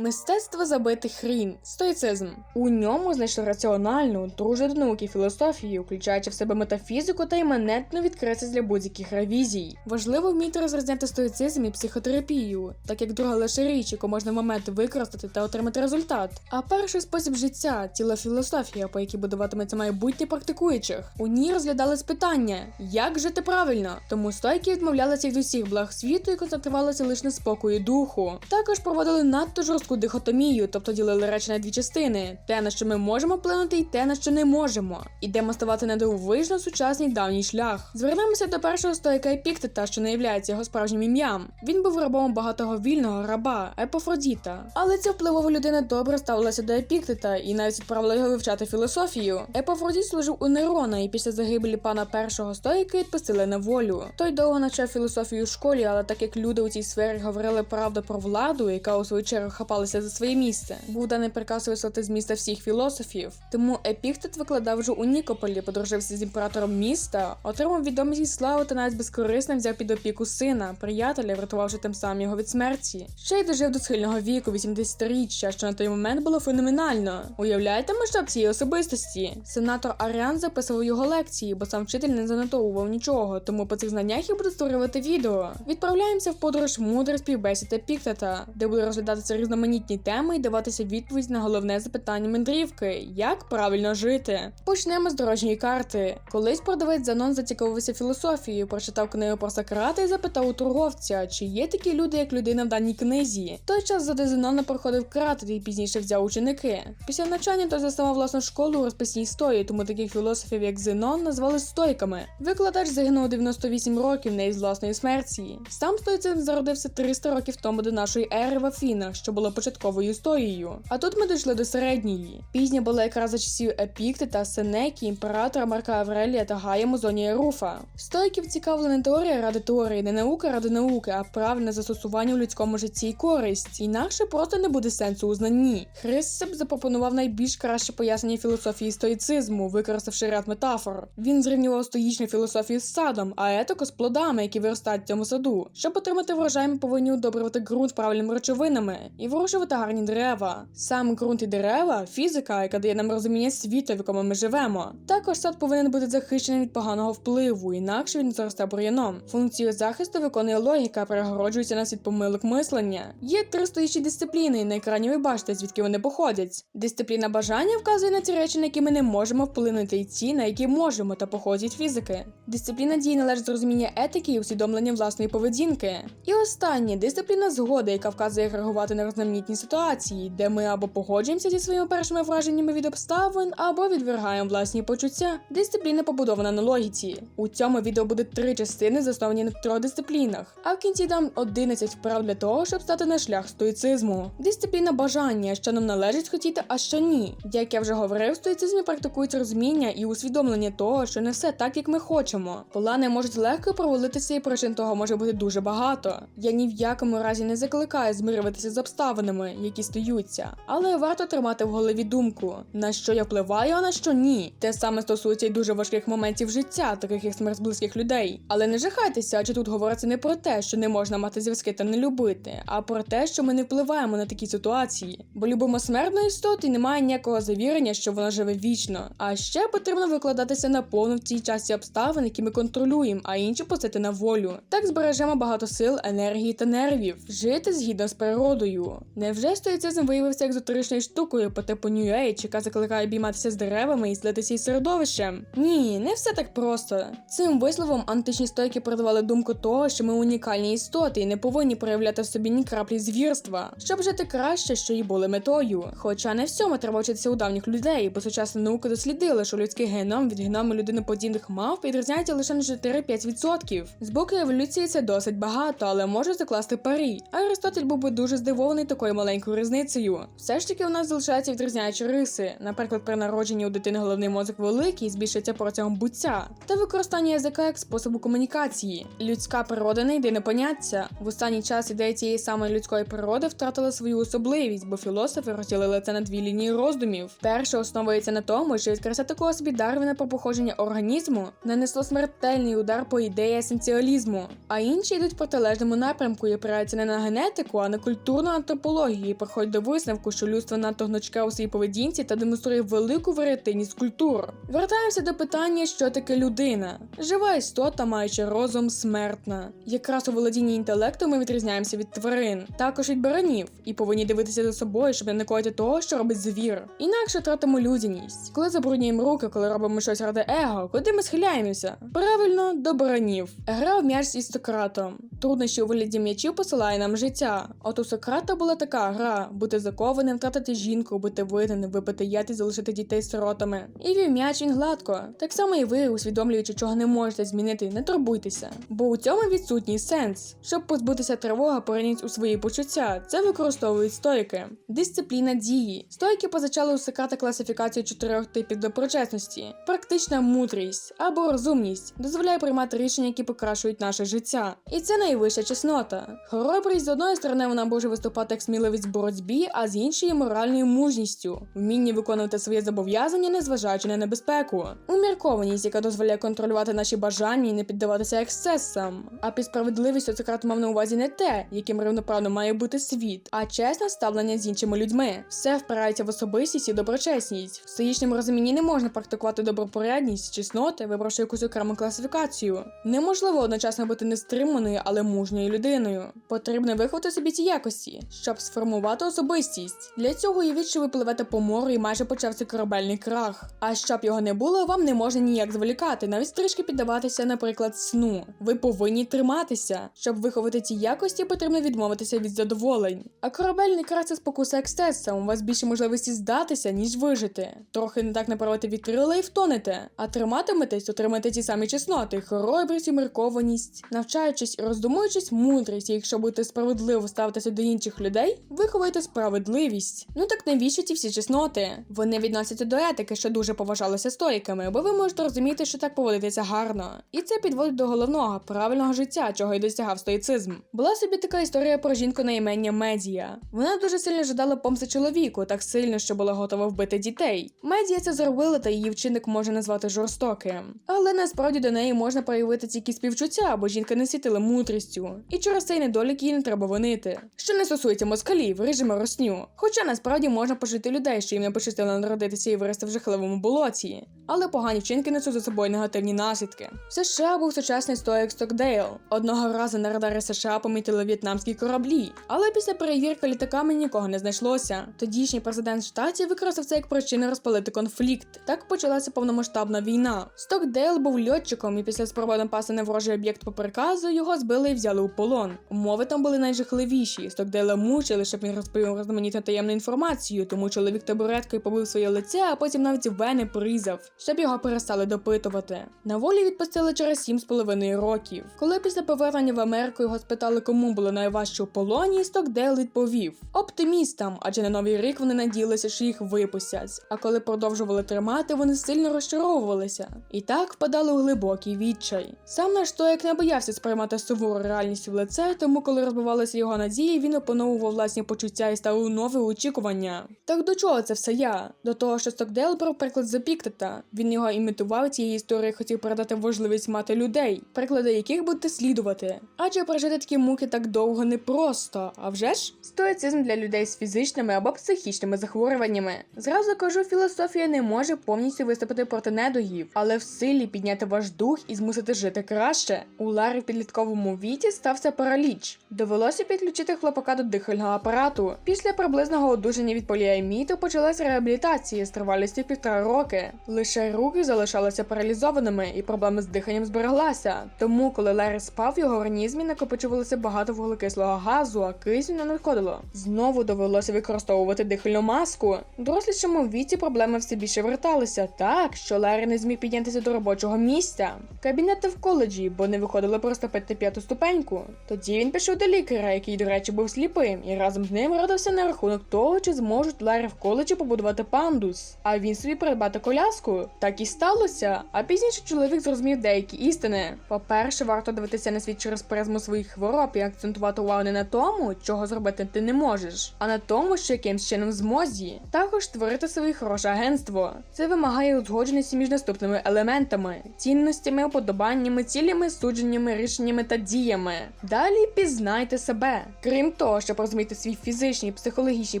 Мистецтво забити хрінь, стоїцизм. У ньому знайшли раціональну, дружу до науки філософію, включаючи в себе метафізику та іманентну відкритість для будь-яких ревізій. Важливо вміти розрізняти стоїцизм і психотерапію, так як друга лише річ, яку можна в момент використати та отримати результат. А перший спосіб життя ціла філософія, по якій будуватиметься майбутнє практикуючих. У ній розглядались питання, як жити правильно. Тому стойки відмовлялися від усіх благ світу і концентрувалися лише на спокої духу. Також проводили надто жорстку дихотомію, тобто ділили речі на дві частини: те, на що ми можемо вплинути, і те, на що не можемо. І демонструвати недивовижно сучасний давній шлях. Звернемося до першого стоїка Епіктета, що не являється його справжнім ім'ям. Він був рабом багатого вільного раба Епофродіта. Але ця впливова людина добре ставилася до Епіктета і навіть відправила його вивчати філософію. Епофродіт служив у Нерона, і після загибелі пана першого стоїка відпустили на волю. Той довго навчав філософію в школі, але так як люди у цій сфері говорили правду про владу, яка у свою чергу хапалася за своє місце, був даний приказ вислати з міста всіх філософів. Тому Епіктет викладав вже у Нікополі, подружився з імператором міста, отримав відомість і славу та навіть безкорисно взяв під опіку сина, приятеля, врятувавши тим самим його від смерті. Ще й дожив до схильного віку 80-річчя, що на той момент було феноменально. Уявляєте масштаб цієї особистості? Сенатор Аріан записував його лекції, бо сам вчитель не занотовував нічого, тому по цих знаннях я буду створювати відео. Відправляємося в подорож мудрих співбесід Епіктета, де буде розглядатися різноманітні теми і даватися відповідь на головне запитання мандрівки: як правильно жити. Почнемо з дорожньої карти. Колись продавець Занон зацікавився філософією, прочитав книгу про Сократа і запитав у торговця, чи є такі люди, як людина в даній книзі. В той час за Зенона проходив кратер і пізніше взяв ученики. Після навчання той заснував власну школу у розписній стої, тому таких філософів, як Зенон, назвали стойками. Викладач загинув 98 років не із власної смерті. Сам стоїцизм зародився 300 років тому до нашої ери в Афінах, що було початковою стоєю. А тут ми дійшли до середньої. Пізня була якраз за часів Епіктета, Сенекі, імператора Марка Аврелія та Гая Музонія Руфа. Стойків цікавила не теорія ради теорії, не наука ради науки, а правильне застосування у людському житті і користь. Інакше просто не буде сенсу у знанні. Хрисип запропонував найбільш краще пояснення філософії стоїцизму, використавши ряд метафор. Він зрівнював стоїчну філософію з садом, а етику з плодами, які виростають в цьому саду. Щоб отримати врожай, ми повинні удобрювати ґрунт правильними речовинами і вирощувати гарні дерева. Сам ґрунт і дерева фізика, яка дає нам розуміння світу, в якому ми живемо. Також сад повинен бути захищений від поганого впливу, інакше він заросте бур'яном. Функцію захисту виконує логіка, перегороджується нас від помилок мислення. Є три стоїчі дисципліни, і на екрані ви бачите, звідки вони походять. Дисципліна бажання вказує на ті речі, на які ми не можемо вплинути, і ті, на які можемо, та походять фізики. Дисципліна дії належить з розуміння етики і усвідомлення власної поведінки. І останнє дисципліна згоди, яка вказує, як реагувати на різноманітні ситуації, де ми або погоджуємося зі своїми першими враженнями від обставин, або відвергаємо власні почуття. Дисципліна побудована на логіці. У цьому відео буде три частини, засновані на трьох дисциплінах. А в кінці дам 11 вправ для того, щоб стати на шлях стоїцизму. Дисципліна бажання, що нам належить хотіти, а що ні. Як я вже говорив, в стоїцизмі практикують розуміння і усвідомлення того, що не все так, як ми хочемо. Плани можуть легко провалитися, і причин того може бути дуже багато. Я ні в якому разі не закликаю змирюватися з обставинами, які стаються, але варто тримати в голові думку, на що я впливаю, а на що ні. Те саме стосується й дуже важких моментів життя, таких як смерть близьких людей. Але не жахайтеся, адже тут говориться не про те, що не можна мати зв'язки та не любити, а про те, що ми не впливаємо на такі ситуації. Бо любимо смертну істоту і немає ніякого завірення, що вона живе вічно. А ще потрібно викладатися наповну в цій часі обставин, які ми контролюємо, а інші пустити на волю. Так збережемо багато сил, енергії та нервів, жити згідно з природою. Невже стоїцизм виявився екзотеричною штукою по типу New Age, яка закликає обійматися з деревами і злитися із середовищем? Ні, не все так просто. Цим висловом античні стойки передавали думку того, що ми унікальні істоти і не повинні проявляти в собі ні краплі звірства, щоб жити краще, що і були метою. Хоча не всьому треба вчитися у давніх людей, бо сучасна наука дослідила, що людський геном від геному людиноподібних мав відрізняється лише на 4-5%. З боку еволюції це досить багато, але можу закласти парі. Аристотель був би дуже здивований такою маленькою різницею. Все ж таки у нас залишаються відрізняючі риси. Наприклад, при народженні у дитини головний мозок великий збільшується протягом буття, та використання язика як способу комунікації. Людська природа не єдине поняття. В останній час ідея цієї самої людської природи втратила свою особливість, бо філософи розділили це на дві лінії роздумів. Перша основується на тому, що відкриття такого собі Дарвіна про походження організму нанесло смертельний удар по ідеї есенціалізму, а інші йдуть в протилежному напрямку і опираються не на генетику, а на культурну психології приходить до висновку, що людство надто гнучке у своїй поведінці та демонструє велику варіативність культур. Вертаємося до питання, що таке людина. Жива істота, маючи розум, смертна. Якраз у володінні інтелекту ми відрізняємося від тварин, також від баранів, і повинні дивитися за собою, щоб не накоїти того, що робить звір. Інакше тратимо людяність. Коли забруднюємо руки, коли робимо щось ради его, куди ми схиляємося? Правильно, до баранів. Гра в м'яч із Сократом. Труднощі у вигляді м'ячів посилає нам життя. От у Сократа була така гра: бути закованим, втратити жінку, бути виданим, випити яд і залишити дітей сиротами. І вів м'яч він гладко. Так само і ви, усвідомлюючи, чого не можете змінити, не турбуйтеся. Бо у цьому відсутній сенс. Щоб позбутися тривоги, пориніть у свої почуття. Це використовують стойки. Дисципліна дії. Стойки позначали у Сократа класифікацію чотирьох типів доброчесності: практична мудрість або розумність дозволяє приймати рішення, які покращують наше життя. І це найвища чеснота. Хоробрість з одної сторони вона може виступати як сміливість в боротьбі, а з іншої моральною мужністю, вміння виконувати свої зобов'язання, незважаючи на небезпеку, уміркованість, яка дозволяє контролювати наші бажання і не піддаватися ексцесам. А під справедливістю Сократ мав на увазі не те, яким рівноправно має бути світ, а чесне ставлення з іншими людьми. Все впирається в особистість і доброчесність. В стоїчному розумінні не можна практикувати добропорядність, чесноти, вибравши якусь окрему класифікацію. Неможливо одночасно бути нестриманою, але мужньою людиною. Потрібно виховати собі ці якості, щоб сформувати особистість. Для цього уявіть, що ви пливете по морю і майже почався корабельний крах. А щоб його не було, вам не можна ніяк зволікати, навіть трішки піддаватися, наприклад, сну. Ви повинні триматися. Щоб виховати ці якості, потрібно відмовитися від задоволень. А корабельний крах це спокуса ексцесом. У вас більше можливості здатися, ніж вижити. Трохи не так направити відкрила і втонете. А триматиметесь, отримаєте ті самі чесноти, хоробрість і міркованість, навчаючись і роздумуючись мудрість, і якщо будете справедливо ставитися до інших людей, виховуєте справедливість. Ну так навіщо ці всі чесноти? Вони відносяться до етики, що дуже поважалося стоїками, бо ви можете розуміти, що так поводитися гарно. І це підводить до головного правильного життя, чого й досягав стоїцизм. Була собі така історія про жінку на імення Медія. Вона дуже сильно жадала помсти чоловіку, так сильно, що була готова вбити дітей. Медія це зробила, та її вчинок можна назвати жорстоким. Але насправді до неї можна проявити тільки співчуття, бо жінка не світила мудрістю. І через цей недолік її не треба винити. Що не стосується москалів, режиму росню. Хоча насправді можна пожити людей, що їм не пощастило народитися і вирости в жахливому болоті. Але погані вчинки несуть за собою негативні наслідки. В США був сучасний стоїк Стокдейл. Одного разу на радарі США помітили в'єтнамські кораблі, але після перевірки літаками нікого не знайшлося. Тодішній президент штатів використав це як причину розпалити конфлікт. Так почалася повномасштабна війна. Стокдейл був льотчиком, і після спроби напасти на ворожий об'єкт по приказу його збили і взяли у полон. Умови там були найжахливіші. Стокдейла мучили, щоб він розповів розноманітну таємну інформацію, тому чоловік табуреткою побив своє лице, а потім навіть вени порізав, щоб його перестали допитувати. На волі відпустили через сім з половиною років. Коли після повернення в Америку його спитали, кому було найважче у полоні, Стокдейл відповів оптимістам, адже на новий рік вони надіялися, що їх випустять. А коли продовжували тримати, вони сильно розчаровувалися. І так впадали у глибокий відчай. Сам наш стояк не боявся сприймати сувору реальність в лице, тому коли розбивалися його надії, він опановував власні почуття і ставив нові очікування. Так до чого це все я? До того, що Стокдейл брав приклад з Епіктета. Він його імітував цієї історії, хотів передати важливість мати людей, приклади яких будете слідувати. Адже пережити такі муки так довго непросто. А вже ж стоїцизм для людей з фізичними або психічними захворюваннями. Зразу кажу, філософія не може повністю виступити проти недугів, але в силі підняти ваш дух і змусити жити краще. У Ларі в підлітковому віці стався параліч. Довелося підключити хлопака до дихального апарату. Після приблизного одужання від поліаміту почалась реабілітація з тривалістю півтора роки. Лише руки залишалися паралізованими, і проблеми з диханням збереглася. Тому, коли Ларі спав, в його організмі накопичувалося багато вуглекислого газу, а кисню не надходило. Знову довелося використовувати дихальну маску. Дорослішому віці проблеми все більше верталися, так що Ларі не зміг піднятися до робочого місця. Кабінети в коледжі, бо не виходили проступити п'яту ступеньку. Тоді він пішов до лікаря, який, до речі, був сліпим, і разом з ним радився на рахунок того, чи зможуть Ларі в коледжі побудувати пандус. А він собі придбати коляску. Так і сталося. А пізніше чоловік зрозумів деякі істини. По-перше, варто дивитися на світ через призму своїх хвороб і акцентувати увагу не на тому, чого зробити ти не можеш, а на тому, що якимсь чином в змозі. Також створити своє хороше агентство. Це вимагає узгодженості між наступними елементами: цінностями, уподобаннями, цілями, судженнями, рішеннями та діями. Далі пізнайте себе. Крім того, щоб розуміти свій фізичний і психологічний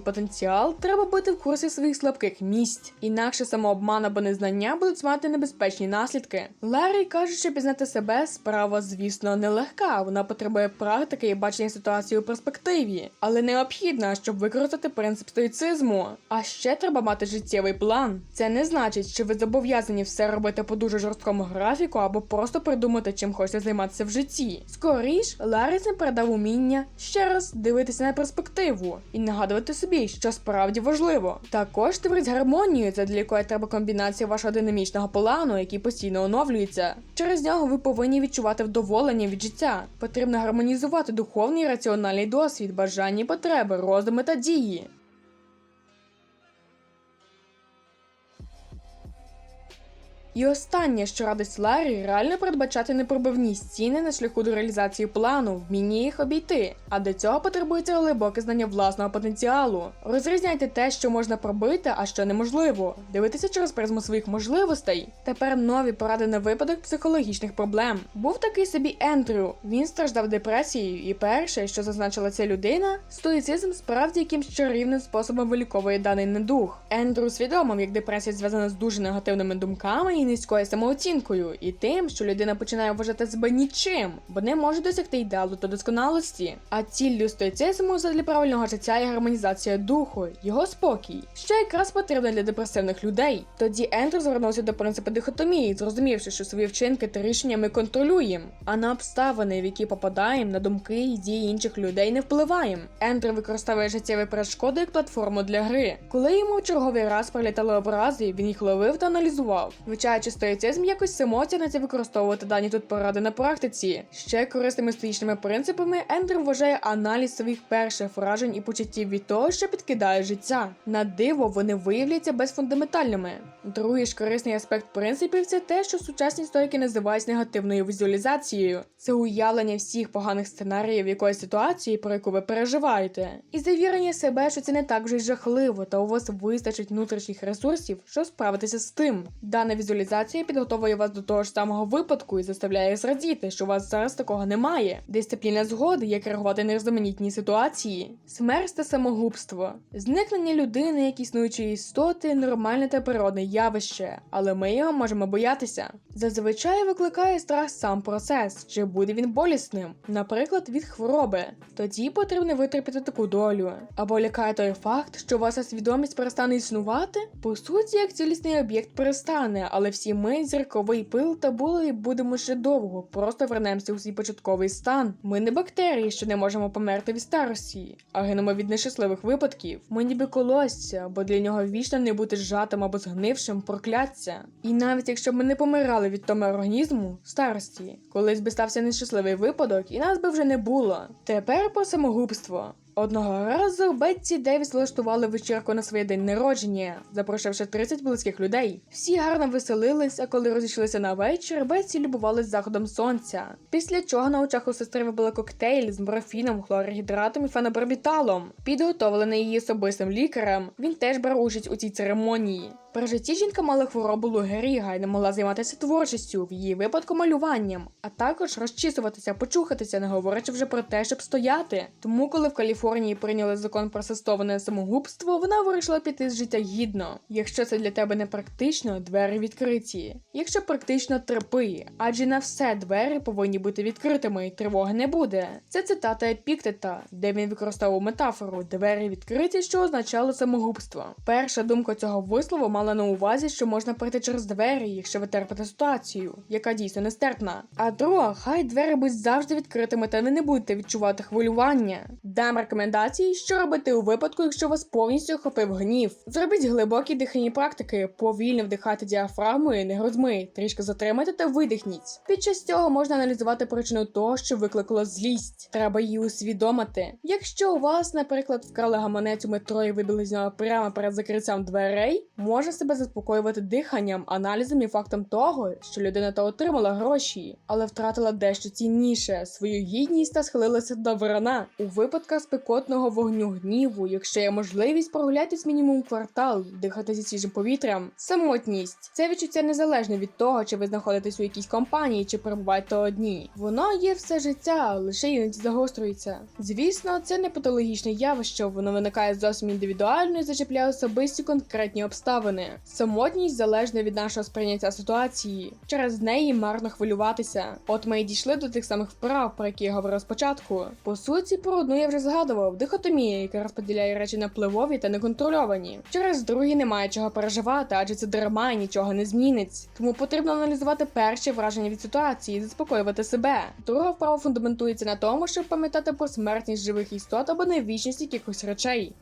потенціал, треба бути в курсі своїх слабких місць. Інакше самообман або незнання будуть мати небезпечні наслідки. Ларі каже, що пізнати себе справа, звісно, нелегка. Вона потребує практики і бачення ситуації у перспективі, але необхідна, щоб використати принцип стоїцизму. А ще треба мати життєвий план. Це не значить, що ви зобов'язані все робити по дуже жорсткому графіку або просто придумати, чим хочете займатися в житті. Скоріш, Ларіс передав уміння ще раз дивитися на перспективу і нагадувати собі, що справді важливо. Також творить гармонію, це для якої треба комбінація вашого динамічного плану, який постійно оновлюється. Через нього ви повинні відчувати вдоволення від життя. Потрібно гармонізувати духовний і раціональний досвід, бажання, і потреби, роздуми та дії. І останнє, що радить Ларі, реально передбачати непробивні стіни на шляху до реалізації плану, вміння їх обійти. А для цього потребується глибоке знання власного потенціалу. Розрізняйте те, що можна пробити, а що неможливо. Дивитися через призму своїх можливостей. Тепер нові поради на випадок психологічних проблем. Був такий собі Ендрю. Він страждав депресією, і перше, що зазначила ця людина, стоїцизм справді якимсь чарівним способом виліковує даний недух. Ендрю усвідомив, як депресія зв'язана з дуже негативними думками і низькою самооцінкою, і тим, що людина починає вважати себе нічим, бо не може досягти ідеалу та досконалості. А ціллю стоїцизму задля правильного життя є гармонізація духу, його спокій, що якраз потрібно для депресивних людей. Тоді Ендрю звернувся до принципу дихотомії, зрозумівши, що свої вчинки та рішення ми контролюємо, а на обставини, в які попадаємо, на думки і дії інших людей не впливаємо. Ендрю використовує життєві перешкоди як платформу для гри. Коли йому в черговий раз прилітали образи, він їх ловив та аналізував. Вивчаючи стоїцизм, якось самотягнеться використовувати дані тут поради на практиці. Ще корисними стоїчними принципами Ендрю вважає аналіз своїх перших вражень і почуттів від того, що підкидає життя. На диво вони виявляться безфундаментальними. Другий ж корисний аспект принципів це те, що сучасні стоїки називають негативною візуалізацією. Це уявлення всіх поганих сценаріїв якоїсь ситуації, про яку ви переживаєте, і завірення себе, що це не так вже й жахливо, та у вас вистачить внутрішніх ресурсів, щоб справитися з тим. Дана візуалізація підготовує вас до того ж самого випадку і заставляє зрадіти, що у вас зараз такого немає. Дисципліна згоди, як реагувати на різноманітні ситуації, смерть та самогубство, зникнення людини як існуючої істоти, нормальне та природне явище, але ми його можемо боятися. Зазвичай викликає страх сам процес, чи буде він болісним, наприклад, від хвороби. Тоді потрібно витерпіти таку долю. Або лякає той факт, що ваша свідомість перестане існувати, по суті, як цілісний об'єкт перестане, але всі ми, зірковий пил та були будемо ще довго, просто вернемося у свій початковий стан. Ми не бактерії, що не можемо померти від старості, а гинемо від нещасливих випадків. Ми ніби колосся, бо для нього вічно не бути зжатим або згнившим прокляття. І навіть якщо ми не помирали від тому організму старості, колись би стався нещасливий випадок, і нас би вже не було. Тепер про самогубство. Одного разу Бетті Девіс влаштували вечірку на своє день народження, запрошивши 30 близьких людей. Всі гарно веселились, а коли розійшлися на вечір, Бетті любувалась заходом сонця. Після чого на очах у сестри вибили коктейль з морфіном, хлоргідратом і фенобарбіталом, підготовлений її особистим лікарем. Він теж брав участь у цій церемонії. При житті жінка мала хворобу Лу Геріга і не могла займатися творчістю, в її випадку малюванням, а також розчісуватися, почухатися, не говорячи вже про те, щоб стояти. Тому, коли в Каліфорнії прийняли закон про асистоване самогубство, вона вирішила піти з життя гідно. Якщо це для тебе не практично, двері відкриті. Якщо практично терпи, адже на все двері повинні бути відкритими, і тривоги не буде. Це цитата Епіктета, де він використовував метафору двері відкриті, що означало самогубство. Перша думка цього вислову мала на увазі, що можна пройти через двері, якщо ви ситуацію, яка дійсно нестерпна. А друга, хай двері будуть завжди відкритими, та ви не будете відчувати хвилювання. Дамер рекомендацій, що робити у випадку, якщо вас повністю охопив гнів. Зробіть глибокі дихальні практики, повільно вдихайте діафрагмою, не грудьми, трішки затримайте та видихніть. Під час цього можна аналізувати причину того, що викликало злість. Треба її усвідомити. Якщо у вас, наприклад, вкрали гаманець у метро і вибили з нього прямо перед закриттям дверей, можна себе заспокоювати диханням, аналізом і фактом того, що людина та отримала гроші, але втратила дещо цінніше свою гідність та схилилася до ворона. У випадках спекотного вогню гніву, якщо є можливість, прогуляйтесь мінімум квартал, дихати зі свіжим повітрям. Самотність це відчуття незалежно від того, чи ви знаходитесь у якійсь компанії, чи перебуваєте одні. Воно є все життя, лише іноді загострюється. Звісно, це не патологічне явище, воно виникає зовсім індивідуально і зачіпляє особисті конкретні обставини. Самотність залежна від нашого сприйняття ситуації. Через неї марно хвилюватися. От ми й дійшли до тих самих вправ, про які я говорив спочатку. По суті, про одну я вже згадував: дихотомія, яка розподіляє речі на пливові та неконтрольовані. Через другі немає чого переживати, адже це дарма і нічого не змінить. Тому потрібно аналізувати перші враження від ситуації і заспокоювати себе. Друга вправа фундаментується на тому, щоб пам'ятати про смертність живих істот або невічність якихось речей.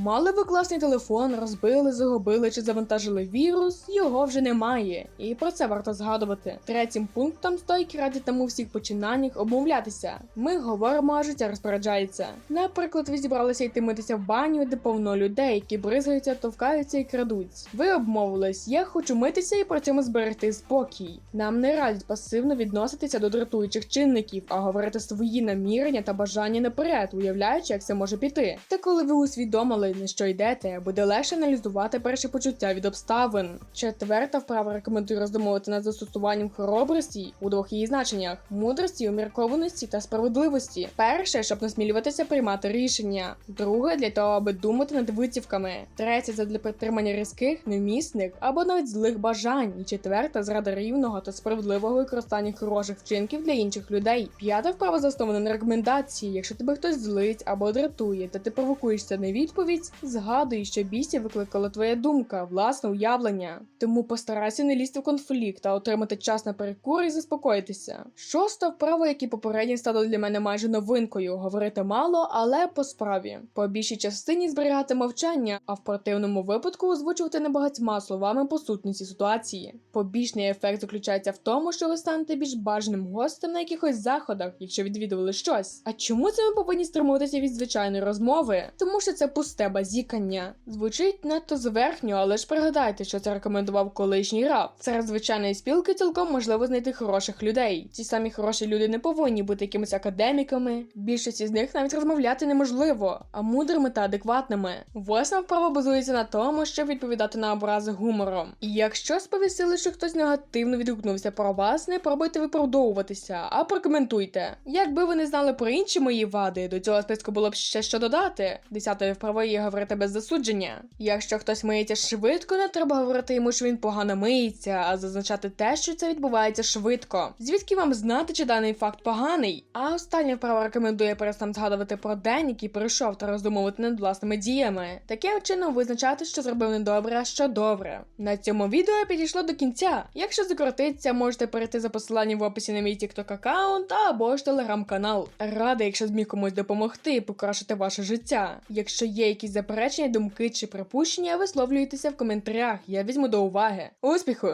Мали ви класний телефон, розбили, загубили чи завантажили вірус, його вже немає, і про це варто згадувати. Третім пунктом стойки радять нам у всіх починаннях обмовлятися. Ми говоримо, а життя розпоряджається. Наприклад, ви зібралися йти митися в баню, де повно людей, які бризгаються, товкаються і крадуть. Ви обмовились, я хочу митися і при цьому зберегти спокій. Нам не радять пасивно відноситися до дратуючих чинників, а говорити свої намірення та бажання наперед, уявляючи, як це може піти. Та коли ви усвідомили, на що йдете, буде легше аналізувати перші почуття від обставин. Четверта вправа рекомендую роздумувати над застосуванням хоробрості у двох її значеннях: мудрості, уміркованості та справедливості. Перше, щоб насмілюватися приймати рішення. Друге для того, аби думати над витівками. Третє це для підтримання різких, невмісних або навіть злих бажань. І четверта зрада рівного та справедливого використання хороших вчинків для інших людей. П'ята вправа заснована на рекомендації. Якщо тебе хтось злить або дратує, та ти провокуєшся на відповідь, згадуй, що бійся викликала твоя думка, власне уявлення. Тому постарайся не лізти в конфлікт та отримати час на перекур і заспокоїтися. Шоста вправа, як і попередні, стало для мене майже новинкою. Говорити мало, але по справі. По більшій частині зберігати мовчання, а в противному випадку озвучувати небагатьма словами по сутності ситуації. Побічний ефект заключається в тому, що ви станете більш бажаним гостем на якихось заходах, якщо відвідували щось. А чому це ми повинні стримуватися від звичайної розмови? Тому що це пусте базікання. Звучить надто зверхньо, але ж пригадайте, що це рекомендував колишній раб. Серед звичайної спілки цілком можливо знайти хороших людей. Ці самі хороші люди не повинні бути якимись академіками. Більшості з них навіть розмовляти неможливо, а мудрими та адекватними. Восьма вправа базується на тому, щоб відповідати на образи гумором. І якщо сповістили, що хтось негативно відгукнувся про вас, не пробуйте виправдовуватися, а прокоментуйте. Якби ви не знали про інші мої вади, до цього списку було б ще що додати. Десятою вправою є говорити без засудження. Якщо хтось миється швидко, не треба говорити йому, що він погано миється, а зазначати те, що це відбувається швидко. Звідки вам знати, чи даний факт поганий? А остання вправа рекомендує перестам згадувати про день, який пройшов, та роздумувати над власними діями. Таким чином визначати, що зробив недобре, а що добре. На цьому відео підійшло до кінця. Якщо закрутиться, можете перейти за посиланням в описі на мій TikTok аккаунт або ж телеграм-канал. Радий, якщо зміг комусь допомогти і покращити ваше життя. Якщо є якісь заперечення, думки чи припущення, висловлюйтеся в коментарях. Я візьму до уваги. Успіху!